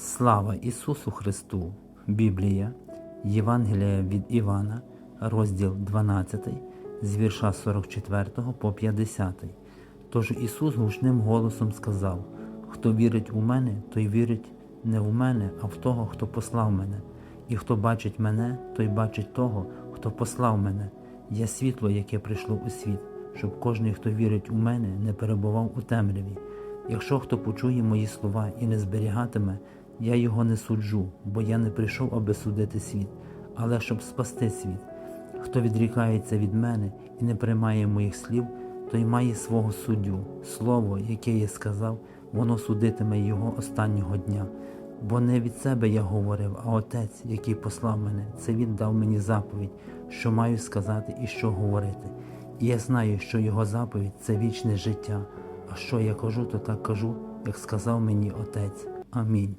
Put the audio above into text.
Слава Ісусу Христу! Біблія, Євангелія від Івана, розділ 12, з вірша 44 по 50. Тож Ісус гучним голосом сказав: Хто вірить у мене, той вірить не в мене, а в того, хто послав мене. І хто бачить мене, той бачить того, хто послав мене. Я світло, яке прийшло у світ, щоб кожний, хто вірить у мене, не перебував у темряві. Якщо хто почує мої слова і не зберігатиме, я його не суджу, бо я не прийшов, аби судити світ, але щоб спасти світ. Хто відрікається від мене і не приймає моїх слів, той має свого суддю. Слово, яке я сказав, воно судитиме його останнього дня. Бо не від себе я говорив, а Отець, який послав мене, це він дав мені заповідь, що маю сказати і що говорити. І я знаю, що його заповідь це вічне життя. А що я кажу, то так кажу, як сказав мені Отець. Амінь.